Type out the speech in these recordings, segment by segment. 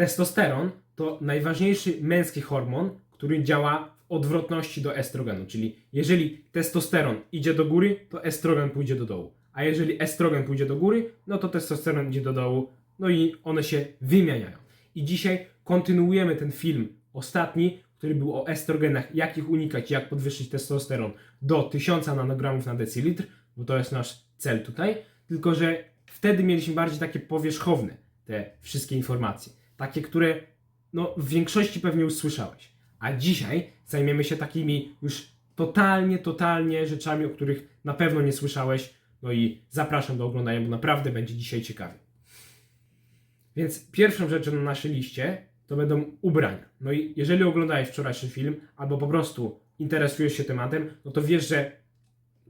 testosteron to najważniejszy męski hormon, który działa w odwrotności do estrogenu. Czyli jeżeli testosteron idzie do góry, to estrogen pójdzie do dołu. A jeżeli estrogen pójdzie do góry, no to testosteron idzie do dołu. No i one się wymieniają. I dzisiaj kontynuujemy ten film ostatni, który był o estrogenach, jak ich unikać, jak podwyższyć testosteron do 1000 nanogramów na decylitr, bo to jest nasz cel tutaj. Tylko, że wtedy mieliśmy bardziej takie powierzchowne te wszystkie informacje. Takie, które no, w większości pewnie już słyszałeś. A dzisiaj zajmiemy się takimi już totalnie, totalnie rzeczami, o których na pewno nie słyszałeś. No i zapraszam do oglądania, bo naprawdę będzie dzisiaj ciekawie. Więc pierwszą rzeczą na naszej liście to będą ubrania. No i jeżeli oglądałeś wczorajszy film, albo po prostu interesujesz się tematem, no to wiesz, że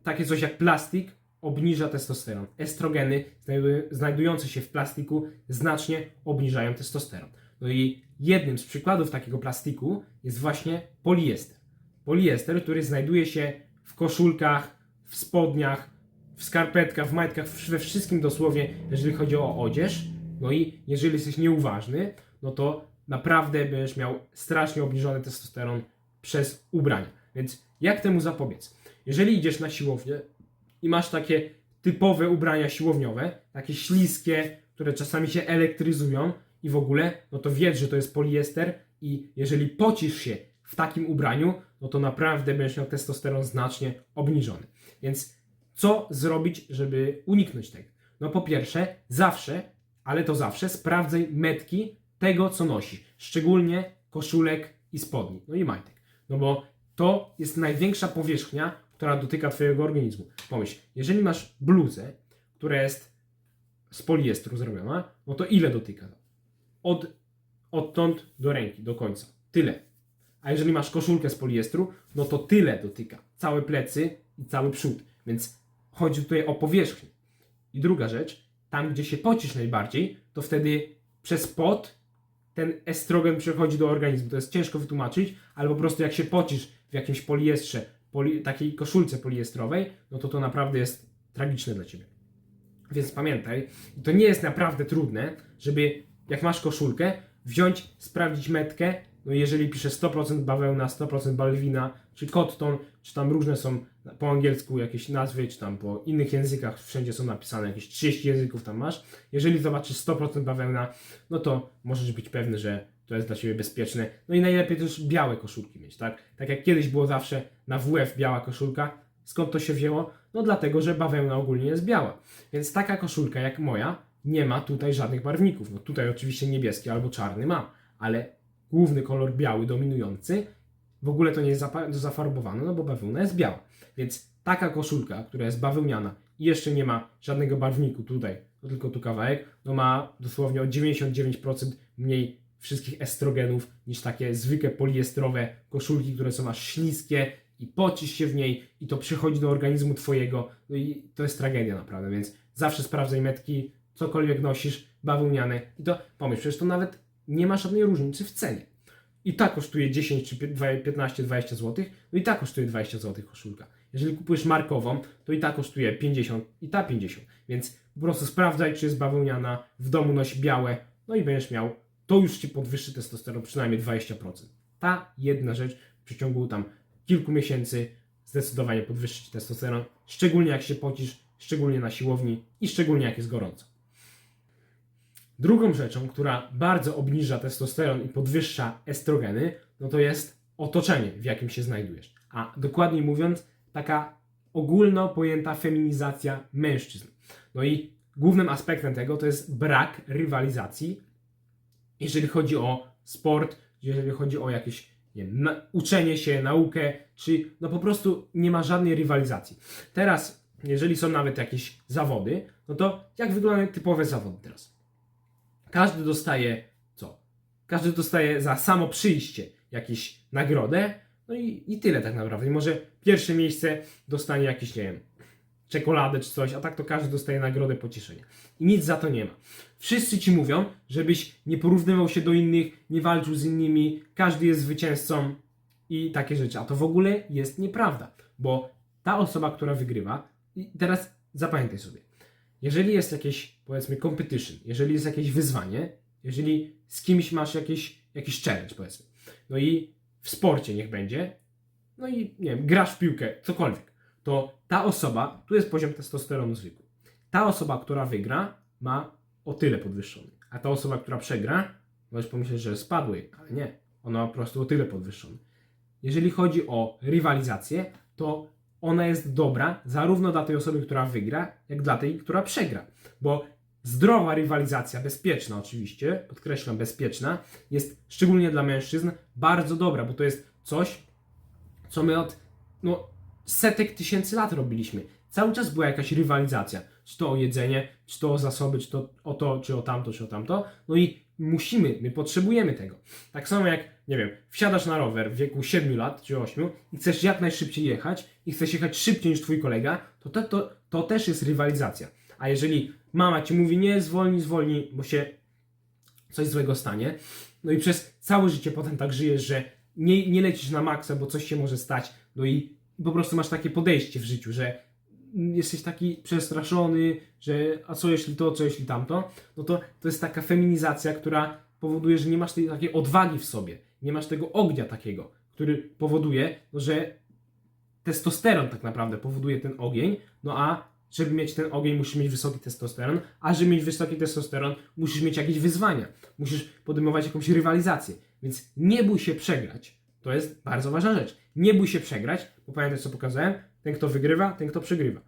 takie coś jak plastik obniża testosteron. Estrogeny znajduj- znajdujące się w plastiku znacznie obniżają testosteron. No i jednym z przykładów takiego plastiku jest właśnie poliester. Poliester, który znajduje się w koszulkach, w spodniach, w skarpetkach, w majtkach, we wszystkim dosłownie, jeżeli chodzi o odzież. No i jeżeli jesteś nieuważny, no to naprawdę będziesz miał strasznie obniżony testosteron przez ubrania. Więc jak temu zapobiec? Jeżeli idziesz na siłownię i masz takie typowe ubrania siłowniowe, takie śliskie, które czasami się elektryzują i w ogóle, no to wiedz, że to jest poliester i jeżeli pocisz się w takim ubraniu, no to naprawdę będziesz miał testosteron znacznie obniżony. Więc co zrobić, żeby uniknąć tego? No po pierwsze, zawsze, ale to zawsze, sprawdzaj metki tego, co nosisz. Szczególnie koszulek i spodni, no i majtek. No bo to jest największa powierzchnia, która dotyka Twojego organizmu. Pomyśl, jeżeli masz bluzę, która jest z poliestru zrobiona, no to ile dotyka? Od, odtąd do ręki, do końca. Tyle. A jeżeli masz koszulkę z poliestru, no to tyle dotyka. Całe plecy i cały przód. Więc chodzi tutaj o powierzchnię. I druga rzecz, tam gdzie się pocisz najbardziej, to wtedy przez pot ten estrogen przechodzi do organizmu. To jest ciężko wytłumaczyć, ale po prostu jak się pocisz w jakimś poliestrze, poli, takiej koszulce poliestrowej, no to to naprawdę jest tragiczne dla ciebie. Więc pamiętaj, to nie jest naprawdę trudne, żeby jak masz koszulkę, wziąć, sprawdzić metkę, no jeżeli pisze 100% bawełna, 100% balwina, czy cotton, czy tam różne są po angielsku jakieś nazwy, czy tam po innych językach wszędzie są napisane, jakieś 30 języków tam masz. Jeżeli zobaczysz 100% bawełna, no to możesz być pewny, że to jest dla Ciebie bezpieczne. No i najlepiej też białe koszulki mieć, tak? Tak jak kiedyś było zawsze na WF biała koszulka. Skąd to się wzięło? No dlatego, że bawełna ogólnie jest biała. Więc taka koszulka jak moja nie ma tutaj żadnych barwników. No tutaj oczywiście niebieski albo czarny ma, ale główny kolor biały dominujący w ogóle to nie jest zafarbowane, no bo bawełna jest biała. Więc taka koszulka, która jest bawełniana i jeszcze nie ma żadnego barwniku tutaj, to tylko tu kawałek, no ma dosłownie o 99% mniej wszystkich estrogenów niż takie zwykłe poliestrowe koszulki, które są aż śliskie i pocisz się w niej i to przychodzi do organizmu twojego, no i to jest tragedia naprawdę, więc zawsze sprawdzaj metki, cokolwiek nosisz, bawełniane i to pomyśl, przecież to nawet nie ma żadnej różnicy w cenie. I tak kosztuje 10 czy 15-20 zł, no i tak kosztuje 20 zł koszulka. Jeżeli kupujesz markową, to i tak kosztuje 50 i ta 50. Więc po prostu sprawdzaj, czy jest bawełniana, w domu noś białe, no i będziesz miał, to już ci podwyższy testosteron przynajmniej 20%. Ta jedna rzecz w przeciągu tam kilku miesięcy zdecydowanie podwyższy ci testosteron, szczególnie jak się pocisz, szczególnie na siłowni i szczególnie jak jest gorąco. Drugą rzeczą, która bardzo obniża testosteron i podwyższa estrogeny, no to jest otoczenie, w jakim się znajdujesz. A dokładniej mówiąc, taka ogólno pojęta feminizacja mężczyzn. No i głównym aspektem tego to jest brak rywalizacji, jeżeli chodzi o sport, jeżeli chodzi o jakieś wiem, uczenie się, naukę, czy no po prostu nie ma żadnej rywalizacji. Teraz, jeżeli są nawet jakieś zawody, no to jak wyglądają typowe zawody teraz? Każdy dostaje co? Każdy dostaje za samo przyjście jakąś nagrodę, no i, i tyle tak naprawdę. I może pierwsze miejsce dostanie jakiś, nie wiem, czekoladę czy coś, a tak to każdy dostaje nagrodę pocieszenia. I nic za to nie ma. Wszyscy ci mówią, żebyś nie porównywał się do innych, nie walczył z innymi, każdy jest zwycięzcą i takie rzeczy. A to w ogóle jest nieprawda, bo ta osoba, która wygrywa, i teraz zapamiętaj sobie, jeżeli jest jakieś, powiedzmy, competition, jeżeli jest jakieś wyzwanie, jeżeli z kimś masz jakiś, jakiś challenge, powiedzmy, no i w sporcie niech będzie, no i nie wiem, grasz w piłkę, cokolwiek, to ta osoba, tu jest poziom testosteronu zwykły, ta osoba, która wygra, ma o tyle podwyższony, a ta osoba, która przegra, możesz pomyśleć, że spadły, ale nie, ona ma po prostu o tyle podwyższony. Jeżeli chodzi o rywalizację, to ona jest dobra zarówno dla tej osoby, która wygra, jak dla tej, która przegra. Bo zdrowa rywalizacja, bezpieczna oczywiście, podkreślam bezpieczna, jest szczególnie dla mężczyzn bardzo dobra, bo to jest coś, co my od no, setek tysięcy lat robiliśmy. Cały czas była jakaś rywalizacja. Czy to o jedzenie, czy to o zasoby, czy to o to, czy o tamto, czy o tamto. No i musimy, my potrzebujemy tego. Tak samo jak, nie wiem, wsiadasz na rower w wieku 7 lat czy 8 i chcesz jak najszybciej jechać i chcesz jechać szybciej niż twój kolega, to to, to, to też jest rywalizacja. A jeżeli mama ci mówi nie, zwolnij, zwolnij, bo się coś złego stanie, no i przez całe życie potem tak żyjesz, że nie, nie lecisz na maksa, bo coś się może stać, no i po prostu masz takie podejście w życiu, że jesteś taki przestraszony, że a co jeśli to, co jeśli tamto, no to to jest taka feminizacja, która powoduje, że nie masz tej takiej odwagi w sobie, nie masz tego ognia takiego, który powoduje, no, że testosteron tak naprawdę powoduje ten ogień, no a żeby mieć ten ogień, musisz mieć wysoki testosteron, a żeby mieć wysoki testosteron, musisz mieć jakieś wyzwania, musisz podejmować jakąś rywalizację, więc nie bój się przegrać. To jest bardzo ważna rzecz. Nie bój się przegrać, bo pamiętaj co pokazałem, ten kto wygrywa, ten kto przegrywa.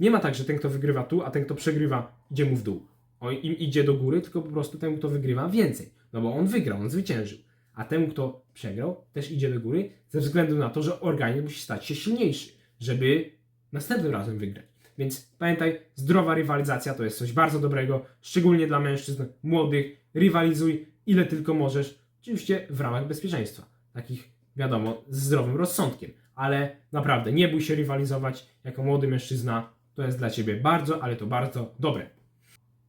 Nie ma tak, że ten kto wygrywa tu, a ten kto przegrywa idzie mu w dół. On im idzie do góry, tylko po prostu ten kto wygrywa więcej. No bo on wygrał, on zwyciężył. A temu kto przegrał też idzie do góry ze względu na to, że organizm musi stać się silniejszy, żeby następnym razem wygrać. Więc pamiętaj, zdrowa rywalizacja to jest coś bardzo dobrego, szczególnie dla mężczyzn młodych. Rywalizuj ile tylko możesz, oczywiście w ramach bezpieczeństwa. Takich, wiadomo, z zdrowym rozsądkiem. Ale naprawdę, nie bój się rywalizować jako młody mężczyzna. To jest dla ciebie bardzo, ale to bardzo dobre.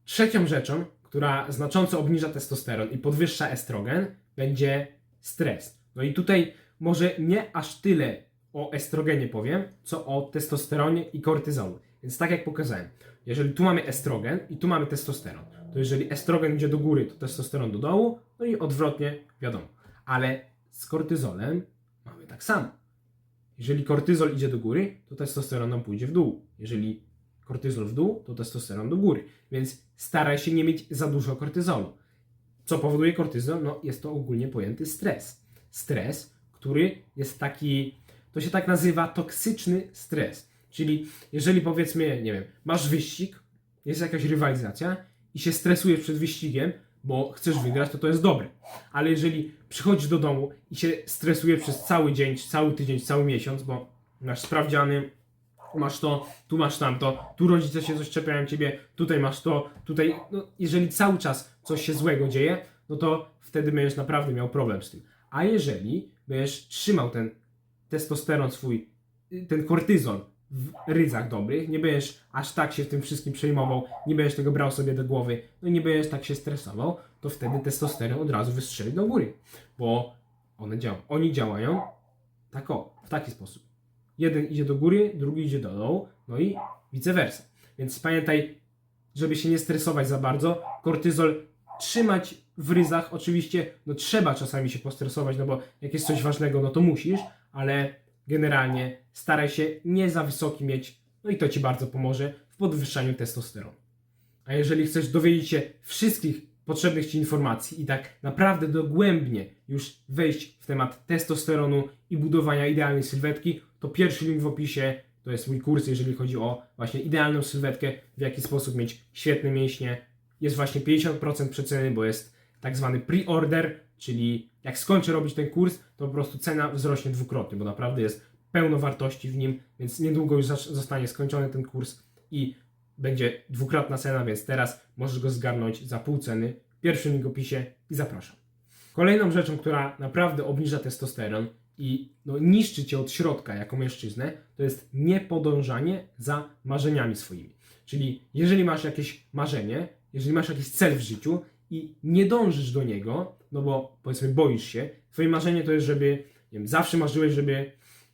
Trzecią rzeczą, która znacząco obniża testosteron i podwyższa estrogen, będzie stres. No i tutaj może nie aż tyle o estrogenie powiem, co o testosteronie i kortyzolu. Więc tak jak pokazałem, jeżeli tu mamy estrogen i tu mamy testosteron, to jeżeli estrogen idzie do góry, to testosteron do dołu, no i odwrotnie, wiadomo. Ale z kortyzolem mamy tak samo. Jeżeli kortyzol idzie do góry, to testosteron nam pójdzie w dół. Jeżeli kortyzol w dół, to testosteron do góry. Więc staraj się nie mieć za dużo kortyzolu. Co powoduje kortyzol? No, jest to ogólnie pojęty stres. Stres, który jest taki, to się tak nazywa toksyczny stres. Czyli jeżeli powiedzmy, nie wiem, masz wyścig, jest jakaś rywalizacja i się stresujesz przed wyścigiem, bo chcesz wygrać, to to jest dobre. Ale jeżeli przychodzisz do domu i się stresujesz przez cały dzień, cały tydzień, cały miesiąc, bo masz sprawdziany, masz to, tu masz tamto, tu rodzice się coś czepiają ciebie, tutaj masz to, tutaj, no, jeżeli cały czas coś się złego dzieje, no to wtedy będziesz naprawdę miał problem z tym. A jeżeli będziesz trzymał ten testosteron swój, ten kortyzol w ryzach dobrych, nie będziesz aż tak się tym wszystkim przejmował, nie będziesz tego brał sobie do głowy, no nie będziesz tak się stresował, to wtedy testosteron od razu wystrzeli do góry, bo one działają. Oni działają tak o, w taki sposób. Jeden idzie do góry, drugi idzie do dołu, no i vice versa. Więc pamiętaj, żeby się nie stresować za bardzo, kortyzol trzymać w ryzach, oczywiście, no trzeba czasami się postresować, no bo jak jest coś ważnego, no to musisz, ale generalnie staraj się nie za wysoki mieć, no i to Ci bardzo pomoże w podwyższaniu testosteronu. A jeżeli chcesz dowiedzieć się wszystkich potrzebnych Ci informacji i tak naprawdę dogłębnie już wejść w temat testosteronu i budowania idealnej sylwetki, to pierwszy link w opisie to jest mój kurs, jeżeli chodzi o właśnie idealną sylwetkę, w jaki sposób mieć świetne mięśnie. Jest właśnie 50% przeceny, bo jest tak zwany pre-order, czyli jak skończę robić ten kurs, to po prostu cena wzrośnie dwukrotnie, bo naprawdę jest pełno wartości w nim, więc niedługo już zostanie skończony ten kurs i będzie dwukrotna cena, więc teraz możesz go zgarnąć za pół ceny. Pierwszy link w opisie i zapraszam. Kolejną rzeczą, która naprawdę obniża testosteron i no, niszczy cię od środka jako mężczyznę, to jest niepodążanie za marzeniami swoimi. Czyli jeżeli masz jakieś marzenie, jeżeli masz jakiś cel w życiu i nie dążysz do niego, no bo powiedzmy boisz się, twoje marzenie to jest, żeby, nie wiem, zawsze marzyłeś, żeby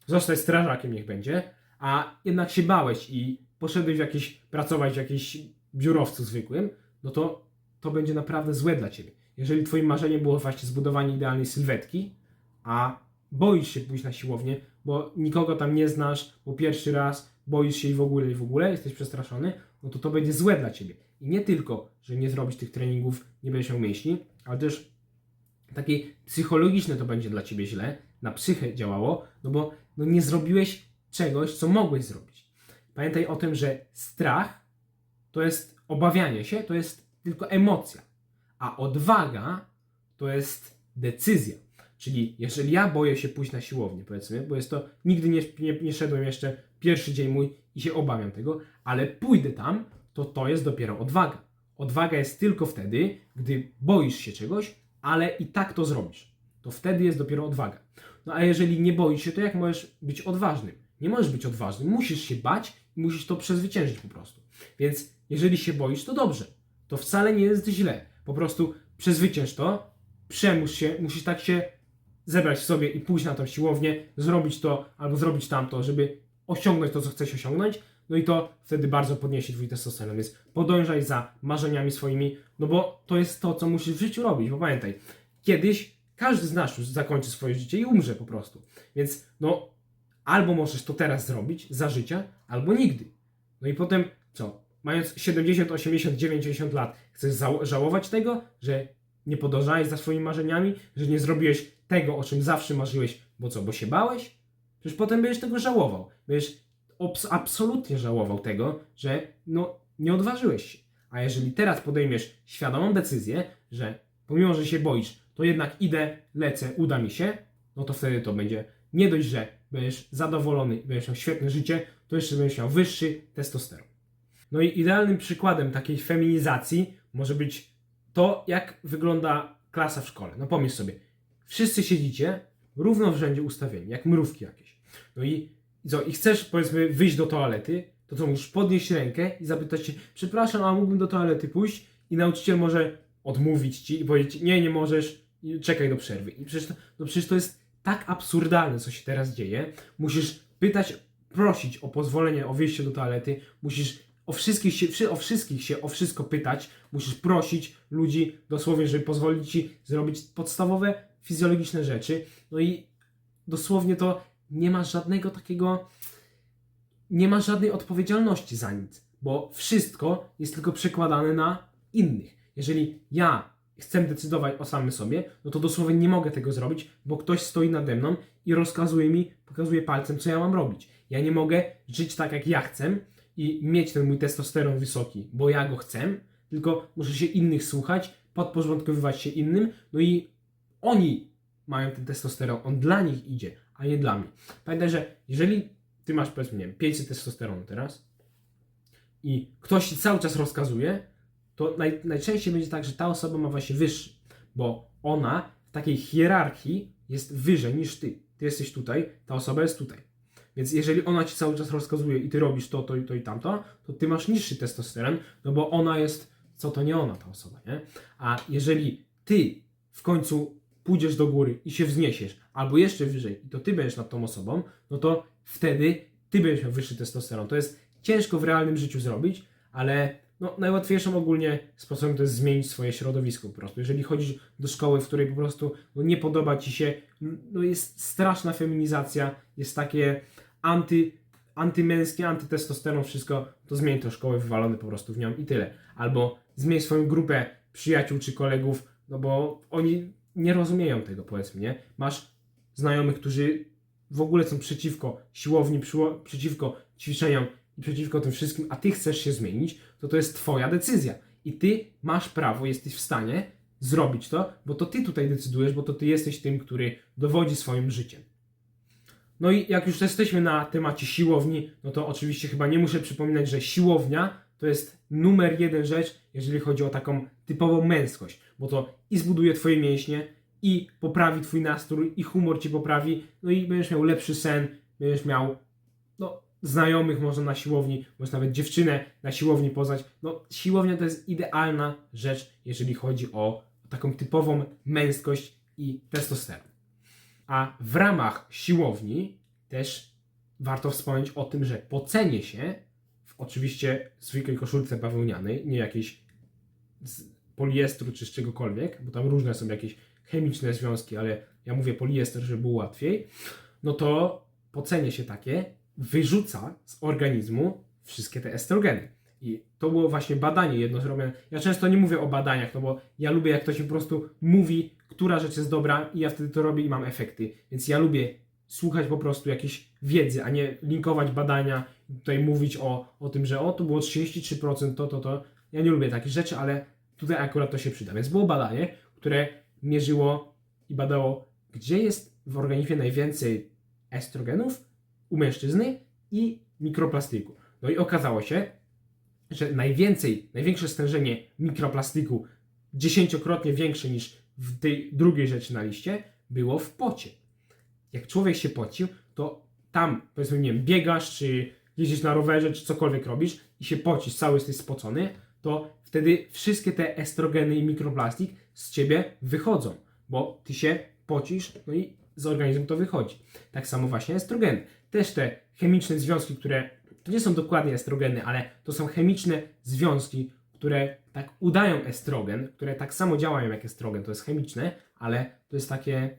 zostać strażakiem, niech będzie, a jednak się bałeś i poszedłeś w jakieś, pracować w jakimś biurowcu zwykłym, no to to będzie naprawdę złe dla ciebie. jeżeli twoim marzeniem było właśnie zbudowanie idealnej sylwetki, a boisz się pójść na siłownię, bo nikogo tam nie znasz, bo pierwszy raz boisz się i w ogóle i w ogóle jesteś przestraszony, no to to będzie złe dla ciebie. I nie tylko, że nie zrobisz tych treningów, nie będziesz miał mięśni, ale też takie psychologiczne to będzie dla ciebie źle, na psychę działało, no bo no nie zrobiłeś czegoś, co mogłeś zrobić. Pamiętaj o tym, że strach to jest obawianie się, to jest tylko emocja, a odwaga to jest decyzja. Czyli jeżeli ja boję się pójść na siłownię, powiedzmy, bo jest to, nigdy nie, nie, nie szedłem jeszcze pierwszy dzień mój i się obawiam tego, ale pójdę tam, to to jest dopiero odwaga. Odwaga jest tylko wtedy, gdy boisz się czegoś, ale i tak to zrobisz. To wtedy jest dopiero odwaga. No a jeżeli nie boisz się, to jak możesz być odważnym? Nie możesz być odważnym, musisz się bać i musisz to przezwyciężyć po prostu. Więc jeżeli się boisz, to dobrze. To wcale nie jest źle. Po prostu przezwycięż to, przemusz się, musisz tak się zebrać w sobie i pójść na tą siłownię, zrobić to albo zrobić tamto, żeby osiągnąć to, co chcesz osiągnąć. No i to wtedy bardzo podniesie twój testosteron, więc podążaj za marzeniami swoimi, no bo to jest to, co musisz w życiu robić, bo pamiętaj, kiedyś każdy z nas już zakończy swoje życie i umrze po prostu. Więc no, albo możesz to teraz zrobić za życia, albo nigdy. No i potem co? Mając 70, 80, 90 lat, chcesz żał- żałować tego, że nie podążałeś za swoimi marzeniami, że nie zrobiłeś tego, o czym zawsze marzyłeś, bo co, bo się bałeś? Przecież potem będziesz tego żałował. Będziesz absolutnie żałował tego, że no, nie odważyłeś się. A jeżeli teraz podejmiesz świadomą decyzję, że pomimo, że się boisz, to jednak idę, lecę, uda mi się, no to wtedy to będzie nie dość, że będziesz zadowolony będziesz miał świetne życie, to jeszcze będziesz miał wyższy testosteron. No i idealnym przykładem takiej feminizacji może być to, jak wygląda klasa w szkole. No pomyśl sobie, wszyscy siedzicie równo w rzędzie ustawieni, jak mrówki jakieś. No i, i co, i chcesz powiedzmy wyjść do toalety, to co musisz podnieść rękę i zapytać się, przepraszam, a mógłbym do toalety pójść? I nauczyciel może odmówić ci i powiedzieć, nie, nie możesz, i czekaj do przerwy. I przecież to, no przecież to jest tak absurdalne, co się teraz dzieje. Musisz pytać, prosić o pozwolenie o wyjście do toalety, musisz o wszystkich się, o wszystkich się o wszystko pytać, musisz prosić ludzi dosłownie, żeby pozwolić ci zrobić podstawowe fizjologiczne rzeczy. No i dosłownie to nie ma żadnego takiego, nie ma żadnej odpowiedzialności za nic, bo wszystko jest tylko przekładane na innych. Jeżeli ja chcę decydować o samym sobie, no to dosłownie nie mogę tego zrobić, bo ktoś stoi nade mną i rozkazuje mi, pokazuje palcem, co ja mam robić. Ja nie mogę żyć tak, jak ja chcę i mieć ten mój testosteron wysoki, bo ja go chcę, tylko muszę się innych słuchać, podporządkowywać się innym, no i oni mają ten testosteron, on dla nich idzie, a nie dla mnie. Pamiętaj, że jeżeli ty masz powiedzmy, nie wiem, 500 testosteronu teraz i ktoś ci cały czas rozkazuje, to naj, najczęściej będzie tak, że ta osoba ma właśnie wyższy, bo ona w takiej hierarchii jest wyżej niż ty. Ty jesteś tutaj, ta osoba jest tutaj. Więc jeżeli ona ci cały czas rozkazuje i ty robisz to, to i to i tamto, to ty masz niższy testosteron, no bo ona jest, co to nie ona ta osoba, nie? A jeżeli ty w końcu pójdziesz do góry i się wzniesiesz, albo jeszcze wyżej i to ty będziesz nad tą osobą, no to wtedy ty będziesz miał wyższy testosteron. To jest ciężko w realnym życiu zrobić, ale no, najłatwiejszym ogólnie sposobem to jest zmienić swoje środowisko po prostu. Jeżeli chodzisz do szkoły, w której po prostu no, nie podoba ci się, no jest straszna feminizacja, jest takie anty, antymęskie, antytestosteron, wszystko, to zmień tę szkołę wywalony po prostu w nią i tyle. Albo zmień swoją grupę przyjaciół czy kolegów, no bo oni nie rozumieją tego, powiedzmy, nie? Masz znajomych, którzy w ogóle są przeciwko siłowni, przeciwko ćwiczeniom i przeciwko tym wszystkim, a ty chcesz się zmienić, to to jest twoja decyzja. I ty masz prawo, jesteś w stanie zrobić to, bo to ty tutaj decydujesz, bo to ty jesteś tym, który dowodzi swoim życiem. No i jak już jesteśmy na temacie siłowni, no to oczywiście chyba nie muszę przypominać, że siłownia to jest numer jeden rzecz, jeżeli chodzi o taką typową męskość, bo to i zbuduje twoje mięśnie, i poprawi twój nastrój, i humor ci poprawi, no i będziesz miał lepszy sen, będziesz miał no, znajomych może na siłowni, może nawet dziewczynę na siłowni poznać. No, siłownia to jest idealna rzecz, jeżeli chodzi o taką typową męskość i testosteron. A w ramach siłowni też warto wspomnieć o tym, że po cenie się, w oczywiście zwykłej koszulce bawełnianej, nie jakiejś z poliestru czy z czegokolwiek, bo tam różne są jakieś chemiczne związki, ale ja mówię poliester, żeby było łatwiej, no to pocenie się takie wyrzuca z organizmu wszystkie te estrogeny. I to było właśnie badanie jedno zrobione. Ja często nie mówię o badaniach, no bo ja lubię, jak ktoś po prostu mówi, która rzecz jest dobra, i ja wtedy to robię i mam efekty. Więc ja lubię słuchać po prostu jakiejś wiedzy, a nie linkować badania, tutaj mówić o, o tym, że o, to było 33%, to, to, to. Ja nie lubię takich rzeczy, ale tutaj akurat to się przyda. Więc było badanie, które mierzyło i badało, gdzie jest w organizmie najwięcej estrogenów u mężczyzny i mikroplastiku. No i okazało się, że najwięcej, największe stężenie mikroplastiku, dziesięciokrotnie większe niż w tej drugiej rzeczy na liście, było w pocie. Jak człowiek się pocił, to tam, powiedzmy, nie wiem, biegasz, czy jeździsz na rowerze, czy cokolwiek robisz i się pocisz, cały jesteś spocony, to wtedy wszystkie te estrogeny i mikroplastik z ciebie wychodzą, bo ty się pocisz, no i z organizmu to wychodzi. Tak samo właśnie estrogeny. Też te chemiczne związki, które to nie są dokładnie estrogeny, ale to są chemiczne związki, które tak udają estrogen, które tak samo działają jak estrogen, to jest chemiczne, ale to jest takie,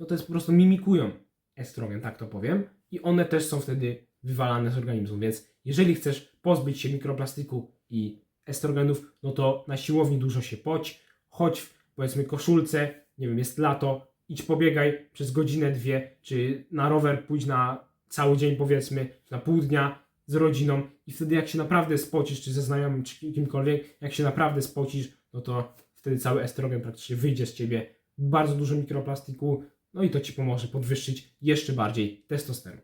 no to jest po prostu mimikują estrogen, tak to powiem, i one też są wtedy wywalane z organizmu, więc jeżeli chcesz pozbyć się mikroplastiku i estrogenów, no to na siłowni dużo się poć, chodź w powiedzmy koszulce, nie wiem, jest lato, idź pobiegaj przez godzinę, dwie, czy na rower pójdź na cały dzień powiedzmy, na pół dnia z rodziną i wtedy jak się naprawdę spocisz, czy ze znajomym, czy kimkolwiek, jak się naprawdę spocisz, no to wtedy cały estrogen praktycznie wyjdzie z ciebie, bardzo dużo mikroplastiku, no i to ci pomoże podwyższyć jeszcze bardziej testosteron.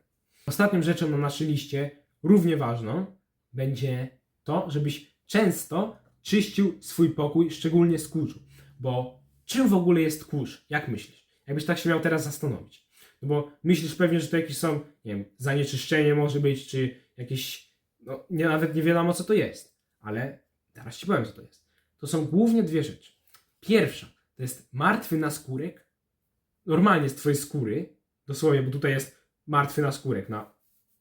Ostatnią rzeczą na naszej liście, równie ważną, będzie to, żebyś często czyścił swój pokój, szczególnie z kurzu. Bo czym w ogóle jest kurz? Jak myślisz? Jakbyś tak się miał teraz zastanowić. No bo myślisz pewnie, że to jakieś są, nie wiem, zanieczyszczenie może być, czy jakieś, no nie, nawet nie wiadomo co to jest. Ale teraz ci powiem co to jest. To są głównie dwie rzeczy. Pierwsza to jest martwy naskórek, normalnie z twojej skóry, dosłownie, bo tutaj jest martwy naskórek, na,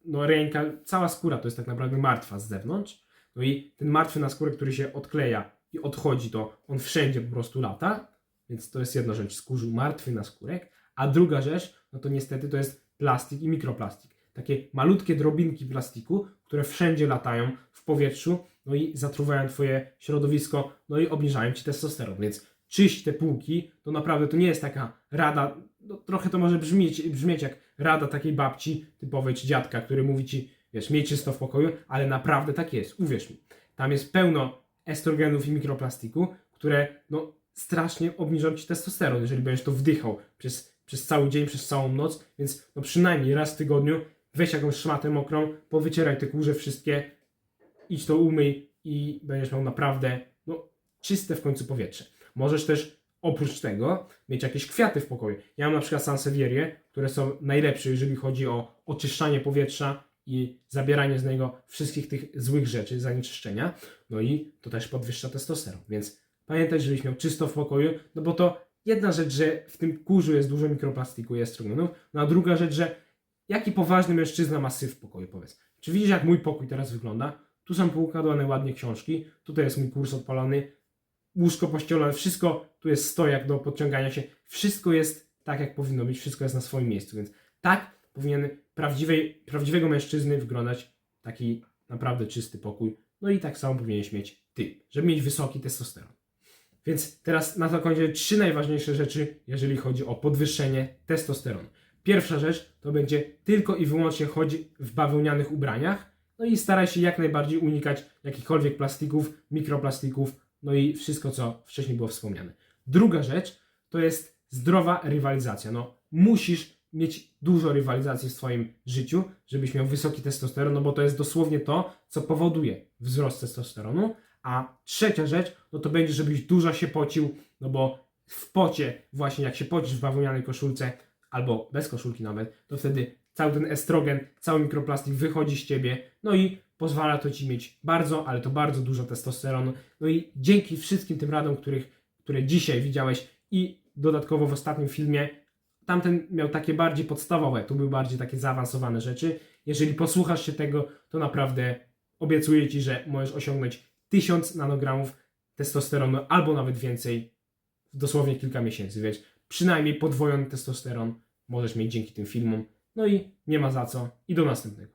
no ręka, cała skóra to jest tak naprawdę martwa z zewnątrz. No i ten martwy naskórek, który się odkleja i odchodzi, to on wszędzie po prostu lata. Więc to jest jedna rzecz, skórzu martwy naskórek. A druga rzecz, no to niestety to jest plastik i mikroplastik. Takie malutkie drobinki plastiku, które wszędzie latają w powietrzu, no i zatruwają twoje środowisko, no i obniżają ci testosteron. Więc czyść te półki, to naprawdę to nie jest taka rada, no trochę to może brzmieć, brzmieć jak rada takiej babci typowej czy dziadka, który mówi ci, wiesz, miej czysto w pokoju, ale naprawdę tak jest, uwierz mi. Tam jest pełno estrogenów i mikroplastiku, które no strasznie obniżą ci testosteron, jeżeli będziesz to wdychał przez, przez cały dzień, przez całą noc, więc no przynajmniej raz w tygodniu weź jakąś szmatę mokrą, powycieraj te kurze wszystkie, idź to umyj i będziesz miał naprawdę no, czyste w końcu powietrze. Możesz też oprócz tego mieć jakieś kwiaty w pokoju. Ja mam na przykład sansevierie, które są najlepsze, jeżeli chodzi o oczyszczanie powietrza i zabieranie z niego wszystkich tych złych rzeczy, zanieczyszczenia. No i to też podwyższa testosteron. Więc pamiętaj, żebyś miał czysto w pokoju, no bo to jedna rzecz, że w tym kurzu jest dużo mikroplastiku i estrogenów, no a druga rzecz, że jaki poważny mężczyzna ma syf w pokoju, powiedz. Czy widzisz, jak mój pokój teraz wygląda? Tu są poukładane ładnie książki, tutaj jest mój kurs odpalony, łóżko pościelone, wszystko, tu jest stojak do podciągania się, wszystko jest tak, jak powinno być, wszystko jest na swoim miejscu, więc tak powinien prawdziwej, prawdziwego mężczyzny wyglądać taki naprawdę czysty pokój. No i tak samo powinieneś mieć ty, żeby mieć wysoki testosteron. Więc teraz na to kończę trzy najważniejsze rzeczy, jeżeli chodzi o podwyższenie testosteronu. Pierwsza rzecz to będzie tylko i wyłącznie chodzi w bawełnianych ubraniach. No i staraj się jak najbardziej unikać jakichkolwiek plastików, mikroplastików, no i wszystko, co wcześniej było wspomniane. Druga rzecz to jest zdrowa rywalizacja. No, musisz mieć dużo rywalizacji w swoim życiu, żebyś miał wysoki testosteron, no bo to jest dosłownie to, co powoduje wzrost testosteronu. A trzecia rzecz, no to będzie, żebyś dużo się pocił, no bo w pocie, właśnie jak się pocisz w bawełnianej koszulce, albo bez koszulki nawet, to wtedy cały ten estrogen, cały mikroplastik wychodzi z ciebie, no i pozwala to ci mieć bardzo, ale to bardzo dużo testosteronu. No i dzięki wszystkim tym radom, których, które dzisiaj widziałeś i dodatkowo w ostatnim filmie, tamten miał takie bardziej podstawowe, tu były bardziej takie zaawansowane rzeczy. Jeżeli posłuchasz się tego, to naprawdę obiecuję ci, że możesz osiągnąć 1000 nanogramów testosteronu, albo nawet więcej, w dosłownie kilka miesięcy, wiesz, przynajmniej podwojony testosteron możesz mieć dzięki tym filmom. No i nie ma za co i do następnego.